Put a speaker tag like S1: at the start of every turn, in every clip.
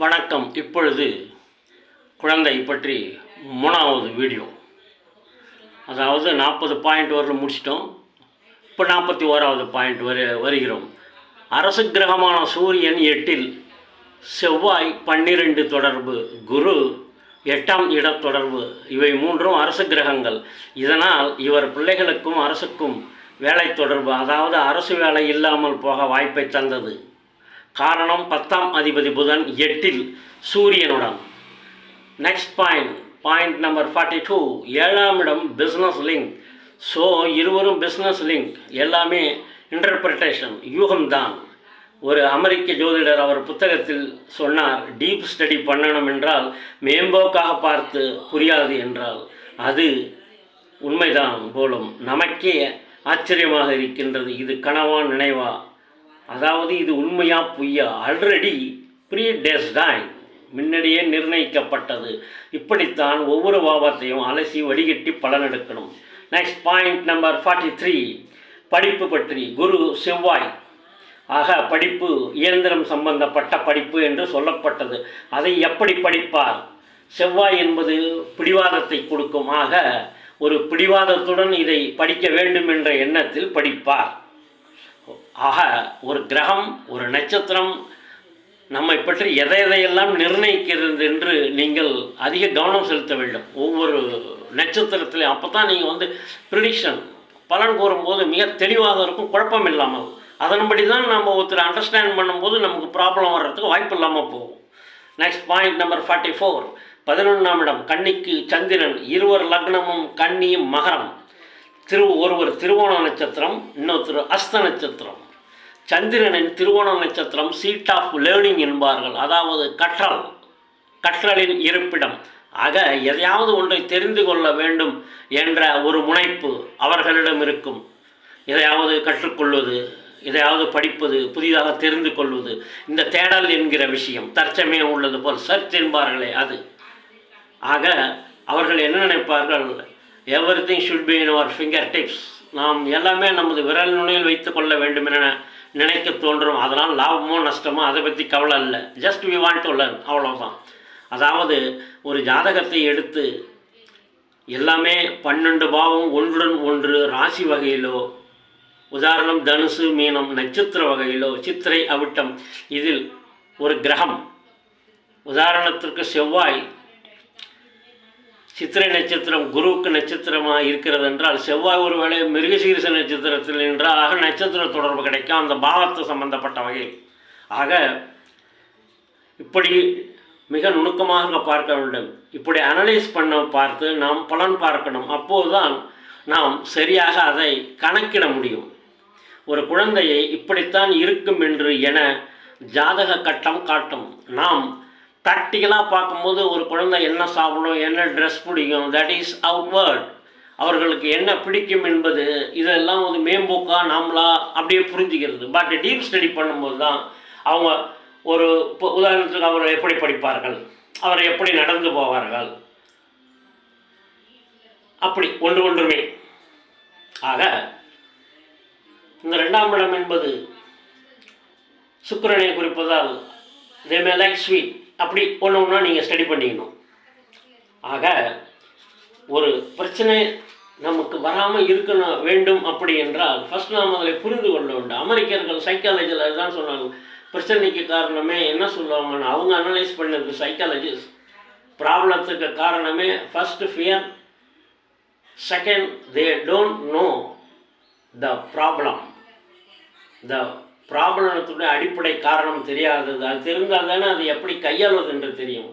S1: வணக்கம். இப்பொழுது குழந்தை பற்றி மூணாவது வீடியோ. அதாவது நாற்பது பாயிண்ட் வரல முடிச்சிட்டோம். இப்போ நாற்பத்தி ஓராவது பாயிண்ட் வரு வருகிறோம். அரசு கிரகமான சூரியன் எட்டில் செவ்வாய் பன்னிரெண்டு தொடர்பு குரு எட்டாம் இட தொடர்பு இவை மூன்றும் அரசு கிரகங்கள். இதனால் இவர் பிள்ளைகளுக்கும் அரசுக்கும் வேலை தொடர்பு அதாவது அரசு வேலை இல்லாமல் போக வாய்ப்பை தந்தது. காரணம் பத்தாம் அதிபதி புதன் எட்டில் சூரியனுடன். Next point point number forty two ஏழாம் இடம் பிஸ்னஸ் லிங்க் ஸோ இருவரும் பிஸ்னஸ் லிங்க் எல்லாமே இன்டர்பிரிட்டேஷன் யூகம்தான். ஒரு அமெரிக்க ஜோதிடர் அவர் புத்தகத்தில் சொன்னார் டீப் ஸ்டடி பண்ணணும் என்றால் மேம்போக்காக பார்த்து புரியாது என்றால். அது உண்மைதான் போலும். நமக்கே ஆச்சரியமாக இருக்கின்றது இது கனவா நினைவா? அதாவது இது உண்மையா பொய்யா? ஆல்ரெடி ப்ரீ டெஸ்டைன் முன்னடியே நிர்ணயிக்கப்பட்டது. இப்படித்தான் ஒவ்வொரு பாவத்தையும் அலசி வடிகட்டி பலனெடுக்கணும் next point number forty three படிப்பு பற்றி குரு செவ்வாய். ஆக படிப்பு இயந்திரம் சம்பந்தப்பட்ட படிப்பு என்று சொல்லப்பட்டது. அதை எப்படி படிப்பார்? செவ்வாய் என்பது பிடிவாதத்தை கொடுக்கும். ஆக ஒரு பிடிவாதத்துடன் இதை படிக்க வேண்டும் என்ற எண்ணத்தில் படிப்பார். ஆக ஒரு கிரகம் ஒரு நட்சத்திரம் நம்மை பற்றி எதை எதையெல்லாம் நிர்ணயிக்கிறது என்று நீங்கள் அதிக கவனம் செலுத்த வேண்டும். ஒவ்வொரு நட்சத்திரத்திலையும் அப்போ தான் நீங்கள் வந்து ப்ரிடிக்ஷன் பலன் கூறும்போது மிக தெளிவாக இருக்கும் குழப்பம் இல்லாமல். அதன்படி தான் நம்ம ஒருத்தர் அண்டர்ஸ்டாண்ட் பண்ணும்போது நமக்கு ப்ராப்ளம் வர்றதுக்கு வாய்ப்பு இல்லாமல் போகும். Next point number forty four பதினொன்றாம் இடம் கன்னிக்கு சந்திரன் இருவர் லக்னமும் கன்னியும் மகரம். திரு ஒருவர் திருவோண நட்சத்திரம் இன்னொருத்தர் அஸ்த நட்சத்திரம். சந்திரனின் திருவோண நட்சத்திரம் சீட் ஆஃப் லேர்னிங் என்பார்கள். அதாவது கற்றல் கற்றலின் இருப்பிடம். ஆக எதையாவது ஒன்றை தெரிந்து கொள்ள வேண்டும் என்ற ஒரு முனைப்பு அவர்களிடம் இருக்கும். எதையாவது கற்றுக்கொள்வது எதையாவது படிப்பது புதிதாக தெரிந்து கொள்வது இந்த தேடல் என்கிற விஷயம் தற்சமயம் உள்ளது போல் சர்ச் என்பார்களே அது. ஆக அவர்கள் என்ன நினைப்பார்கள்? Everything should be in our finger tips நாம் எல்லாமே நமது விரல் நுனியில் வைத்து கொள்ள வேண்டும் என நினைக்க தோன்றும். அதனால் லாபமோ நஷ்டமோ அதை பற்றி கவலை இல்லை. Just we want to learn அவ்வளோதான் அதாவது ஒரு ஜாதகத்தை எடுத்து எல்லாமே பன்னெண்டு பாவம் ஒன்றுடன் ஒன்று ராசி வகையிலோ உதாரணம் தனுசு மீனம் நட்சத்திர வகையிலோ சித்திரை அவிட்டம் இதில் ஒரு கிரகம். உதாரணத்திற்கு செவ்வாய் சித்திரை நட்சத்திரம் குருவுக்கு நட்சத்திரமாக இருக்கிறது என்றால் செவ்வாய் ஒருவேளை மிருகசீரிச நட்சத்திரத்தில் நின்றால் ஆக நட்சத்திர தொடர்பு கிடைக்கும். அந்த பாவத்தை சம்பந்தப்பட்ட வகையில். ஆக இப்படி மிக நுணுக்கமாக பார்க்க வேண்டும். இப்படி அனலைஸ் பண்ண பார்த்து நாம் பலன் பார்க்கணும். அப்போதுதான் நாம் சரியாக அதை கணக்கிட முடியும். ஒரு குழந்தையை இப்படித்தான் இருக்கும் என்று என ஜாதக கட்டம் காட்டும். நாம் ப்ராக்டிக்கலாக பார்க்கும்போது ஒரு குழந்தை என்ன சாப்பிடும் என்ன ட்ரெஸ் பிடிக்கும் தட் இஸ் அவுட்வேர்ட் அவர்களுக்கு என்ன பிடிக்கும் என்பது இதெல்லாம் வந்து மேம்போக்கா நாமளா அப்படியே புரிஞ்சுக்கிறது. பட் டீப் ஸ்டடி பண்ணும்போது தான் அவங்க ஒரு இப்போ உதாரணத்துக்கு அவர் எப்படி படிப்பார்கள்? அவர் எப்படி நடந்து போவார்கள்? அப்படி ஒன்று ஒன்றுமே. ஆக இந்த ரெண்டாம் இடம் என்பது சுக்கரனை குறிப்பதால் தே மே லைக் ஸ்வீட் அப்படி ஒன்று ஒன்றா நீங்கள் ஸ்டடி பண்ணிக்கணும். ஆக ஒரு பிரச்சனை நமக்கு வராமல் இருக்கணும் வேண்டும் அப்படி என்றால் ஃபர்ஸ்ட் நாம் அதில் புரிந்து கொள்ள வேண்டும். அமெரிக்கர்கள் சைக்காலஜியில் அதுதான் சொன்னாங்க. பிரச்சனைக்கு காரணமே என்ன சொல்லுவாங்கன்னு அவங்க அனலைஸ் பண்ணது சைக்காலஜிஸ்ட் ப்ராப்ளத்துக்கு காரணமே first fear second they don't know the problem the பிராமணத்துடைய அடிப்படை காரணம் தெரியாதது. அது தெரிந்தால் தானே அது எப்படி கையாள்வது என்று தெரியும்.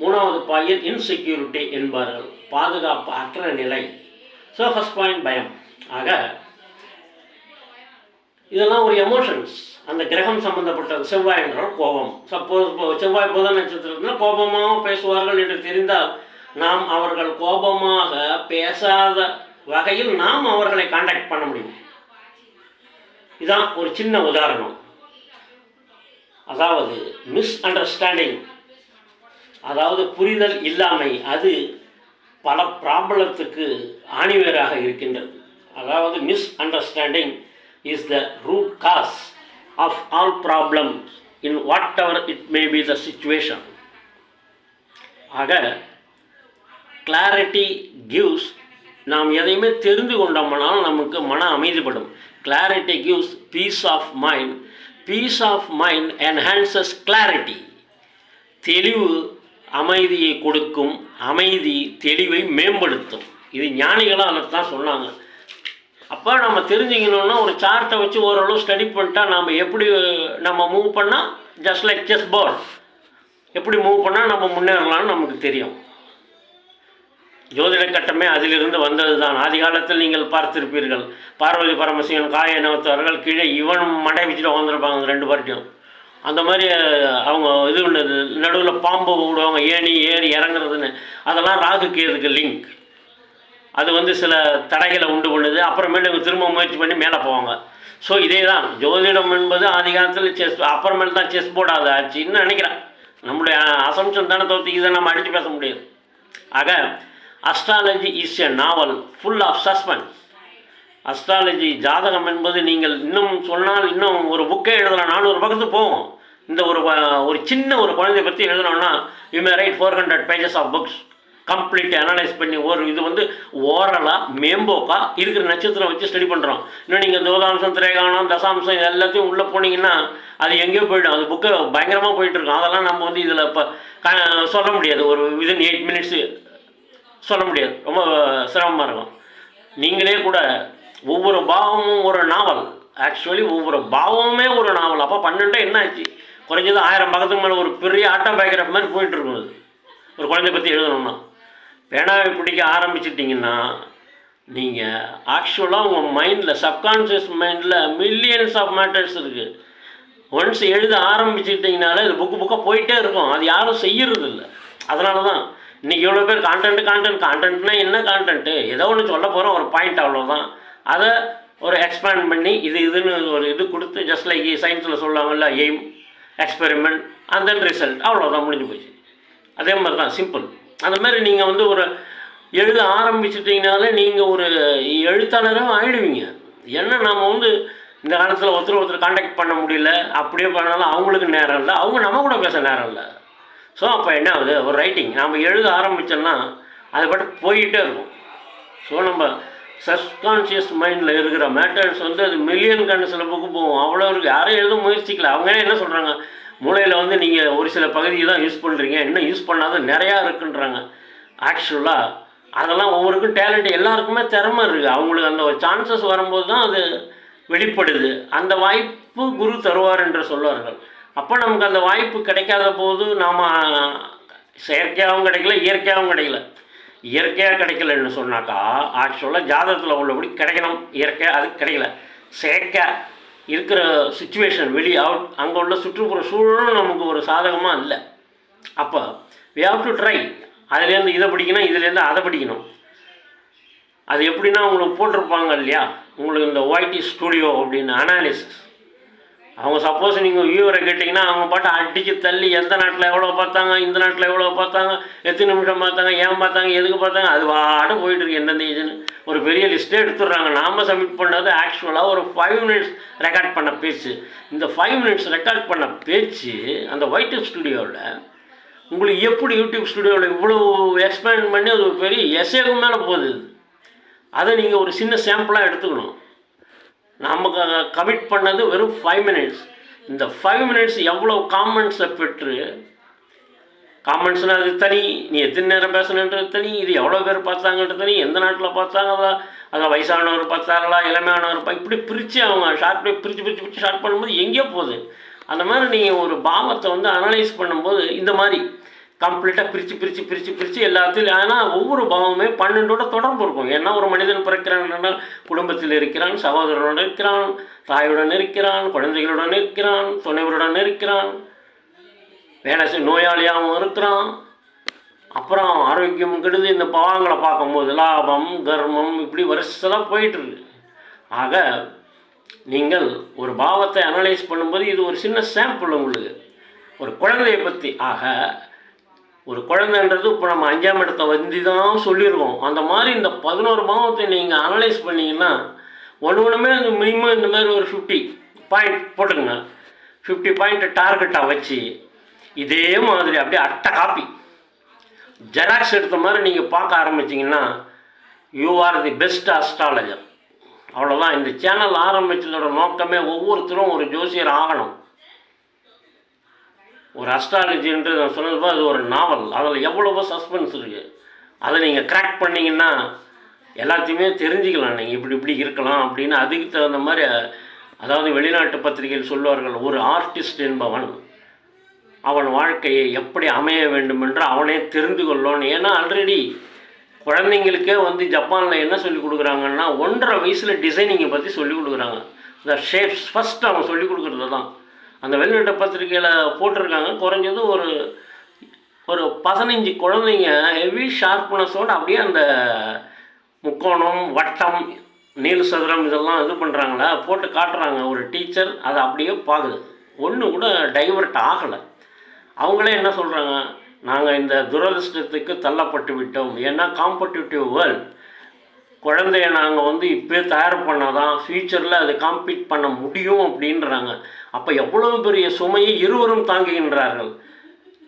S1: மூணாவது பாயில் இன்செக்யூரிட்டி என்பார்கள். பாதுகாப்பு அற்ற நிலை. ஸோ ஃபஸ்ட் பாயிண்ட் பயம். ஆக இதெல்லாம் ஒரு எமோஷன்ஸ் அந்த கிரகம் சம்பந்தப்பட்டது. செவ்வாய் என்றால் கோபம். சப்போஸ் இப்போ செவ்வாய் புதன் நட்சத்திரத்தில் கோபமாக பேசுவார்கள் என்று தெரிந்தால் நாம் அவர்கள் கோபமாக பேசாத வகையில் நாம் அவர்களை காண்டாக்ட் பண்ண முடியும். இதான் ஒரு சின்ன உதாரணம். அதாவது மிஸ் அண்டர்ஸ்டாண்டிங் அதாவது புரிதல் இல்லாமை அது பல ப்ராப்ளத்துக்கு ஆணிவேராக இருக்கின்றது. அதாவது misunderstanding is the root cause of all problem in whatever it may be the situation ஆக கிளாரிட்டி கிவ்ஸ் நாம் எதையுமே தெரிந்து கொண்டோம்னால் நமக்கு மன அமைதிப்படும். Clarity gives peace of mind peace of mind enhances clarity தெளிவு அமைதியை கொடுக்கும். அமைதி தெளிவை மேம்படுத்தும். இது ஞானிகளாக அதை தான் சொன்னாங்க. அப்போ நம்ம தெரிஞ்சுக்கணுன்னா ஒரு சார்ட்டை வச்சு ஓரளவு ஸ்டடி பண்ணிட்டா நம்ம எப்படி நம்ம மூவ் பண்ணால் ஜஸ்ட் லைக் செஸ் போர்ட் எப்படி மூவ் பண்ணால் நம்ம முன்னேறலாம்னு நமக்கு தெரியும். ஜோதிட கட்டமே அதிலிருந்து வந்தது தான் ஆதி காலத்தில் நீங்கள் பார்த்திருப்பீர்கள். பார்வதி பரமசிவன் காய இனத்தவர்கள் கீழே இவன் மடை வச்சுட்டு வந்திருப்பாங்க ரெண்டு பார்ட்டியும் அந்த மாதிரி அவங்க இது பண்ணது. நடுவில் பாம்பு விடுவாங்க ஏணி ஏறி இறங்குறதுன்னு. அதெல்லாம் ராகு கேதுக்கு லிங்க். அது வந்து சில தடைகளை உண்டு பண்ணுது. அப்புறமேட்டு திரும்ப முயற்சி பண்ணி மேலே போவாங்க. ஸோ இதே தான் ஜோதிடம் என்பது ஆதி காலத்தில் செஸ் அப்புறமேல் தான் செஸ் போர்டு அது ஆச்சுன்னு நினைக்கிறேன். நம்முடைய அசம்ஷன் தானே தோற்றிக்கு தான் நம்ம அடித்து பேச முடியாது ஆக astrology is a novel full of suspense astrology ஜாதகம் என்பது நீங்கள் இன்னும் சொன்னால் இன்னும் ஒரு புக்கே எழுதலாம் நானூறு பக்கத்து போகும். இந்த ஒரு ஒரு சின்ன ஒரு குழந்தைய பற்றி எழுதணும்னா you may write four hundred pages of books complete analyse பண்ணி ஒரு இது வந்து ஓரலாக மேம்போக்காக இருக்கிற நட்சத்திரம் வச்சு ஸ்டடி பண்ணுறோம் இன்னும் நீங்கள் தோதாம்சம் திரேகானம் தசாம்சம் இது எல்லாத்தையும் உள்ளே போனீங்கன்னா அது எங்கேயோ போயிடும். அது புக்கு பயங்கரமாக போயிட்டுருக்கும் அதெல்லாம் நம்ம வந்து இதில் இப்போ சொல்ல முடியாது. ஒரு விதின் எயிட் மினிட்ஸு சொல்ல முடியாது. ரொம்ப சிரமமாக இருக்கும். நீங்களே கூட ஒவ்வொரு பாவமும் ஒரு நாவல். ஆக்சுவலி ஒவ்வொரு பாவமுமே ஒரு நாவல். அப்போ பன்னெண்டு என்ன ஆச்சு? குறைஞ்சது ஆயிரம் பக்கத்துக்கு மேலே ஒரு பெரிய ஆட்டோபயோகிராஃபி மாதிரி போயிட்டு இருக்கும் அது ஒரு குழந்தைய பற்றி எழுதணும்னா. பேனாவை பிடிக்க ஆரம்பிச்சிட்டிங்கன்னா நீங்கள் ஆக்சுவலாக உங்கள் மைண்டில் சப்கான்ஷியஸ் மைண்டில் மில்லியன்ஸ் ஆஃப் மேட்டர்ஸ் இருக்குது ஒன்ஸ் எழுத ஆரம்பிச்சுட்டிங்கனாலே இது புக்கு புக்காக போயிட்டே இருக்கும். அது யாரும் செய்யறது இல்லை அதனால தான் இன்றைக்கி இவ்வளோ பேர் கான்டென்ட் கான்டென்ட் கான்டென்ட்னா என்ன கான்டென்ட்டு ஏதோ ஒன்று சொல்ல போகிறோம் ஒரு பாயிண்ட் அவ்வளோதான் அதை ஒரு எக்ஸ்பேண்ட் பண்ணி இது இதுன்னு ஒரு இது கொடுத்து ஜஸ்ட் லைக் சயின்ஸில் சொல்லுவாங்கல்ல aim experiment and then result அவ்வளோதான் முடிஞ்சு போச்சு. அதே மாதிரி தான் சிம்பிள் அந்த மாதிரி நீங்கள் வந்து ஒரு எழுத ஆரம்பிச்சிட்டிங்கனாலே நீங்கள் ஒரு எழுத்தாளராக ஆயிடுவீங்க. ஏன்னா நம்ம வந்து இந்த காலத்தில் ஒருத்தர் ஒருத்தர் காண்டாக்ட் பண்ண முடியல அப்படியே பண்ணாலும் அவங்களுக்கு நேரம் இல்லை. அவங்க நம்ம கூட பேச நேரம் இல்லை. ஸோ அப்போ என்ன ஆகுது? ஒரு ரைட்டிங் நம்ம எழுத ஆரம்பித்தோம்னா அது பாட்டு போயிட்டே இருக்கும். ஸோ நம்ம சப்கான்ஷியஸ் மைண்டில் இருக்கிற மேட்டர்ஸ் வந்து அது மில்லியன் கணக்கில் புக்கு போகும். அவ்வளோ இருக்குது யாரும் எழுத முயற்சிக்கல. அவங்க என்ன சொல்கிறாங்க மூளையில் வந்து நீங்கள் ஒரு சில பகுதியை தான் யூஸ் பண்ணுறீங்க இன்னும் யூஸ் பண்ணாத நிறையா இருக்குன்றாங்க. ஆக்சுவலாக அதெல்லாம் ஒவ்வொருக்கும் டேலண்ட் எல்லாருக்குமே திறமை இருக்குது அவங்களுக்கு அந்த ஒரு சான்சஸ் வரும்போது தான் அது வெளிப்படுது. அந்த வாய்ப்பு குரு தருவார் என்று சொல்வார்கள். அப்போ நமக்கு அந்த வாய்ப்பு கிடைக்காத போது நாம் செயற்கையாகவும் கிடைக்கல இயற்கையாகவும் கிடைக்கல. இயற்கையாக கிடைக்கலன்னு சொன்னாக்கா ஆக்சுவலாக ஜாதகத்தில் உள்ளபடி கிடைக்கணும். இயற்கையாக அது கிடைக்கல. செயற்கை இருக்கிற சுச்சுவேஷன் வெளி அவுட் அங்கே உள்ள சுற்றுப்புற சூழலும் நமக்கு ஒரு சாதகமாக இல்லை. அப்போ வி have டு ட்ரை அதுலேருந்து இதை படிக்கணும் இதுலேருந்து அதை படிக்கணும். அது எப்படின்னா உங்களுக்கு போட்டிருப்பாங்க இல்லையா? உங்களுக்கு இந்த ஒய்டி ஸ்டுடியோ அப்படின்னு அனாலிசிஸ் அவங்க சப்போஸ் நீங்கள் வியூவரை கேட்டிங்கன்னா அவங்க பாட்டு அடிச்சு தள்ளி எந்த நாட்டில் எவ்வளோ பார்த்தாங்க இந்த நாட்டில் எவ்வளோ பார்த்தாங்க எத்தனை நிமிஷம் பார்த்தாங்க ஏன் பார்த்தாங்க எதுக்கு பார்த்தாங்க அது பாட்டு போயிட்டு இருக்கு. எந்தெந்த ஏஜ்னு ஒரு பெரிய லிஸ்ட்டே எடுத்துடுறாங்க. நாம் சப்மிட் பண்ணது ஆக்சுவலாக ஒரு ஃபைவ் மினிட்ஸ் ரெக்கார்ட் பண்ண பேச்சு. இந்த ஃபைவ் மினிட்ஸ் ரெக்கார்ட் பண்ண பேச்சு அந்த ஒயிட் ஸ்டுடியோவில் உங்களுக்கு எப்படி யூடியூப் ஸ்டுடியோவில் இவ்வளோ எக்ஸ்பேண்ட் பண்ணி அது ஒரு பெரிய எஸ்ஏக்கு மேலே போகுது அதை நீங்கள் ஒரு சின்ன சாம்பிளாக எடுத்துக்கணும். நம்ம கமிட் பண்ணது வெறும் ஃபைவ் மினிட்ஸ் இந்த ஃபைவ் மினிட்ஸ் எவ்வளோ காமெண்ட்ஸை பெற்று காமெண்ட்ஸ்னால் அது தனி நீ எத்தனை நேரம் பேசணுன்றது தனி இது எவ்வளோ பேர் பார்த்தாங்கன்றது தனி எந்த நாட்டில் பார்த்தாங்க அதில் அதில் வயசானவர் பார்த்தாங்களா இளமையானவர் பா இப்படி பிரித்து அவங்க பண்ணி பிரித்து பிரித்து பிரித்து ஷார்ட் பண்ணும்போது எங்கேயோ போகுது. அந்த மாதிரி நீங்கள் ஒரு பாவத்தை வந்து அனலைஸ் பண்ணும்போது இந்த மாதிரி கம்ப்ளீட்டாக பிரித்து பிரித்து பிரித்து பிரித்து எல்லாத்துலையும். ஆனால் ஒவ்வொரு பாவமே பன்னெண்டோட தொடர்பு இருக்கும். ஏன்னா ஒரு மனிதன் பிறக்கிறான் குடும்பத்தில் இருக்கிறான் சகோதரனுடன் இருக்கிறான் தாயுடன் இருக்கிறான் குழந்தைகளுடன் இருக்கிறான் துணைவருடன் இருக்கிறான் வேலை நோயாளியாகவும் இருக்கிறான். அப்புறம் ஆரோக்கியம் கெடுது. இந்த பாவங்களை பார்க்கும்போது லாபம் கர்மம் இப்படி வருஷலாம் போயிட்டுருக்கு. ஆக நீங்கள் ஒரு பாவத்தை அனலைஸ் பண்ணும்போது இது ஒரு சின்ன சாம்பிள் உங்களுக்கு. ஒரு குழந்தையை பற்றி ஆக ஒரு குழந்தைன்றது இப்போ நம்ம அஞ்சாம் இடத்த வந்து தான் சொல்லியிருக்கோம். அந்த மாதிரி இந்த பதினோரு பாவத்தை நீங்கள் அனலைஸ் பண்ணிங்கன்னா ஒன்று ஒன்றுமே அந்த மினிமம் இந்த மாதிரி ஒரு ஃபிஃப்டி பாயிண்ட் போட்டுக்கங்க. ஃபிஃப்டி பாயிண்ட் டார்கெட்டாக வச்சு இதே மாதிரி அப்படியே அட்டை காப்பி ஜெராக்ஸ் எடுத்த மாதிரி நீங்கள் பார்க்க ஆரம்பிச்சிங்கன்னா you are the best astrologer அவ்வளோதான் இந்த சேனல் ஆரம்பித்ததோட நோக்கமே ஒவ்வொருத்தரும் ஒரு ஜோசியர் ஆகணும். ஒரு அஸ்ட்ராலஜின்றது நான் சொன்னது அது ஒரு நாவல் அதில் எவ்வளவோ சஸ்பென்ஸ் இருக்குது அதை நீங்கள் கிராக் பண்ணிங்கன்னா எல்லாத்தையுமே தெரிஞ்சுக்கலாம். நீங்கள் இப்படி இப்படி இருக்கலாம் அப்படின்னு அதுக்கு தகுந்த மாதிரி அதாவது வெளிநாட்டு பத்திரிகையில் சொல்வார்கள் ஒரு ஆர்டிஸ்ட் என்பவன் அவன் வாழ்க்கையை எப்படி அமைய வேண்டும் என்று அவனே தெரிந்து கொள்ளணும் ஏன்னா ஆல்ரெடி குழந்தைங்களுக்கே வந்து ஜப்பானில் என்ன சொல்லிக் கொடுக்குறாங்கன்னா ஒன்றரை வயசில் டிசைனிங்கை பற்றி சொல்லிக் கொடுக்குறாங்க. இந்த ஷேப்ஸ் ஃபஸ்ட் அவங்க சொல்லிக் கொடுக்குறது தான் அந்த வெளிநாட்டு பத்திரிக்கையில் போட்டிருக்காங்க. குறைஞ்சது ஒரு ஒரு பதினஞ்சு குழந்தைங்க ஹெவி ஷார்ப்னஸோடு அப்படியே அந்த முக்கோணம் வட்டம் நீள் சதுரம் இதெல்லாம் இது பண்ணுறாங்களா போட்டு காட்டுறாங்க. ஒரு டீச்சர் அதை அப்படியே பார்க்குது. ஒன்று கூட டைவர்ட் ஆகலை. அவங்களே என்ன சொல்கிறாங்க நாங்கள் இந்த துரதிர்ஷ்டத்துக்கு தள்ளப்பட்டு விட்டோம். ஏன்னா காம்படிட்டிவ் வேர்ல்டு குழந்தைய நாங்கள் வந்து இப்போயே தயார் பண்ணால் தான் ஃப்யூச்சரில் அது காம்பீட் பண்ண முடியும் அப்படின்றாங்க. அப்போ எவ்வளோ பெரிய சுமையை இருவரும் தாங்குகின்றார்கள்.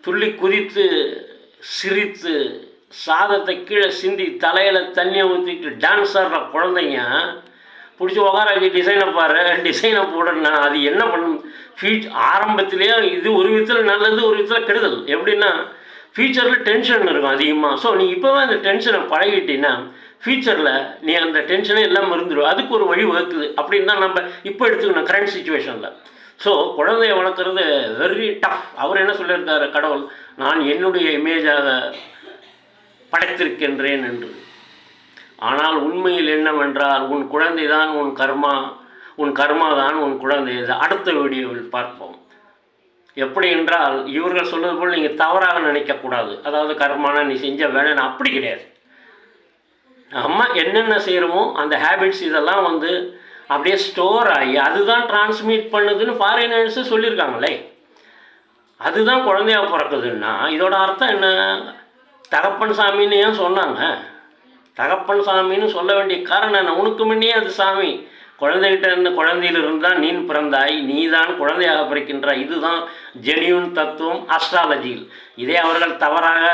S1: துள்ளி குதித்து சிரித்து சாதத்தை கீழே சிந்தி தலையில் தண்ணியை ஊற்றிட்டு டான்ஸ் ஆடுற குழந்தைங்க பிடிச்சி உட்கார டிசைனை பாரு டிசைனை போடுறேன்னா அது என்ன பண்ணும்? ஃபியூச் ஆரம்பத்திலேயே இது ஒரு விதத்தில் நல்லது ஒரு விதத்தில் கெடுதல். எப்படின்னா ஃபியூச்சரில் டென்ஷன் இருக்கும் அதிகமாக ஸோ நீ இப்போவே அந்த டென்ஷனை பழகிட்டீங்கன்னா ஃபியூச்சரில் நீ அந்த டென்ஷனே எல்லாம் இருந்துடும் அதுக்கு ஒரு வழி வகுக்குது. அப்படின்னு தான் நம்ம இப்போ எடுத்துக்கணும் கரண்ட் சுச்சுவேஷனில் ஸோ குழந்தைய வளர்க்குறது வெரி டஃப் அவர் என்ன சொல்லியிருக்காரு கடவுள் நான் என்னுடைய இமேஜாக படைத்திருக்கின்றேன் என்று. ஆனால் உண்மையில் என்னவென்றால் உன் குழந்தை தான் உன் கர்மா உன் கர்மா தான் உன் குழந்தை அடுத்த வீடியோவில் பார்ப்போம். எப்படி என்றால் இவர்கள் சொல்வது போல் நீங்கள் தவறாக நினைக்கக்கூடாது. அதாவது கர்மானா நீ செஞ்ச வேணும்னு அப்படி கிடையாது. நம்ம என்னென்ன செய்கிறோமோ அந்த ஹேபிட்ஸ் இதெல்லாம் வந்து அப்படியே ஸ்டோர் ஆகி அதுதான் டிரான்ஸ்மிட் பண்ணுதுன்னு ஃபாரினர்ஸு சொல்லியிருக்காங்களே அதுதான் குழந்தையா பிறக்குதுன்னா இதோட அர்த்தம் என்ன? தகப்பன் சாமின்னு ஏன் சொன்னாங்க? தகப்பன் சாமின்னு சொல்ல வேண்டிய காரணம் என்ன? உனக்கு முன்னே அது சாமி. குழந்தைகிட்ட இருந்த குழந்தையிலிருந்து தான் நீ பிறந்தாய் நீ தான் குழந்தையாக பிறக்கின்றாய் இதுதான் ஜெனியூன் தத்துவம் அஸ்ட்ராலஜியில் இதே அவர்கள் தவறாக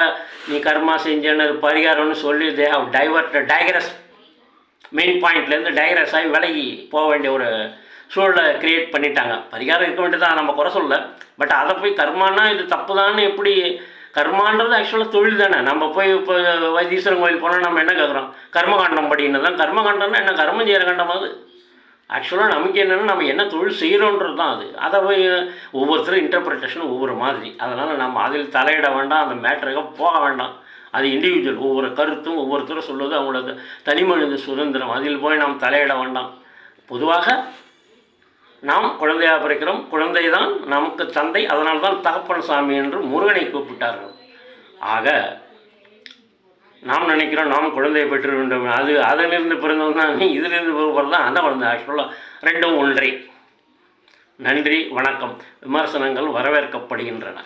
S1: நீ கர்மா செஞ்சேன்னு பரிகாரம்னு சொல்லி they have divert digress main பாயிண்ட்லேருந்து டைகரஸ் ஆகி விலகி போக வேண்டிய ஒரு சூழலை கிரியேட் பண்ணிட்டாங்க. பரிகாரம் இருக்க வேண்டியதான் நம்ம குறை சொல்ல பட் அதை போய் கர்மானா இது தப்பு தான் எப்படி? கர்மான்றது ஆக்சுவலாக தொழில் தானே. நம்ம போய் இப்போ வைத்தீஸ்வரன் கோயில் போனால் நம்ம என்ன கேட்குறோம் கர்மகாண்டம் படின்னு தான் கர்மகாண்டம்னா என்ன? கர்மம் செய்கிற கண்டம் அது. ஆக்சுவலாக நமக்கு என்னென்னா நம்ம என்ன தொழில் செய்கிறோன்றது தான் அது. அதை போய் ஒவ்வொருத்தரும் இன்டர்பிரிட்டேஷனும் ஒவ்வொரு மாதிரி. அதனால் நம்ம அதில் தலையிட வேண்டாம் அந்த மேட்டருக்கு போக வேண்டாம். அது இண்டிவிஜுவல் ஒவ்வொரு கருத்தும் ஒவ்வொருத்தரும் சொல்வது அவங்களோட தனி மனித சுதந்திரம். அதில் போய் நாம் தலையிட வேண்டாம். பொதுவாக நாம் குழந்தையாக பிறக்கிறோம். குழந்தை தான் நமக்கு தந்தை. அதனால் தான் தகப்பன் சாமி என்று முருகனை கூப்பிட்டார்கள். ஆக நாம் நினைக்கிறோம் நாம் குழந்தையை பெற்று வேண்டும். அது அதிலிருந்து பிறந்தவன் தான் இதிலிருந்து பிறப்பது தான் அந்த குழந்தை. ஆக்சுவலாக ரெண்டும் ஒன்றே. நன்றி வணக்கம். விமர்சனங்கள் வரவேற்கப்படுகின்றன.